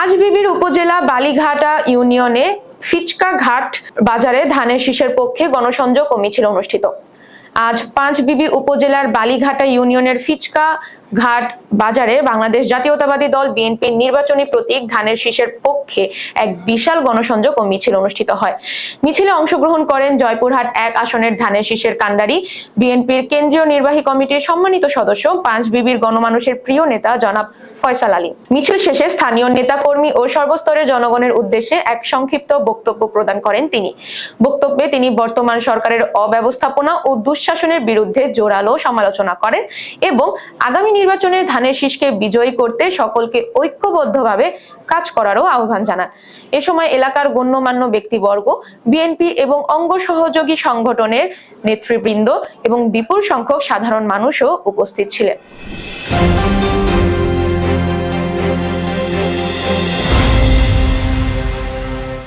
পাঁচবিবির উপজেলা বালিঘাটা ইউনিয়নে ফিচকা ঘাট বাজারে ধানের শীষের পক্ষে গণসংযোগ ও মিছিল অনুষ্ঠিত। আজ পাঁচবিবি উপজেলার বালিঘাটা ইউনিয়নের ফিচকা ঘাট বাজারে বাংলাদেশ জাতীয়তাবাদী দল বিএনপির নির্বাচনী প্রতীক ধানের শীষের পক্ষে এক বিশাল গণসংযোগ ও মিছিল অনুষ্ঠিত হয়। মিছিলে অংশগ্রহণ করেন জয়পুরহাট এক আসনের ধানের শীষের কাণ্ডারি, বিএনপির কেন্দ্রীয় নির্বাহী কমিটির সম্মানিত সদস্য, পাঁচবিবির গণমানুষের প্রিয় নেতা জনাব ফয়সাল আলী। মিছিল শেষে স্থানীয় নেতাকর্মী ও সর্বস্তরের জনগণের উদ্দেশ্যে এক সংক্ষিপ্ত বক্তব্য প্রদান করেন তিনি। বক্তব্যে তিনি বর্তমান সরকারের অব্যবস্থাপনা ও দুঃশাসনের বিরুদ্ধে জোরালো সমালোচনা করেন এবং আগামী নির্বাচনে ধানের শীষকে বিজয়ী করতে সকলকে ঐক্যবদ্ধভাবে কাজ করারও আহ্বান জানান। এ সময় এলাকার গণ্যমান্য ব্যক্তিবর্গ, বিএনপি এবং অঙ্গ সহযোগী সংগঠনের নেতৃবৃন্দ এবং বিপুল সংখ্যক সাধারণ মানুষও উপস্থিত ছিলেন।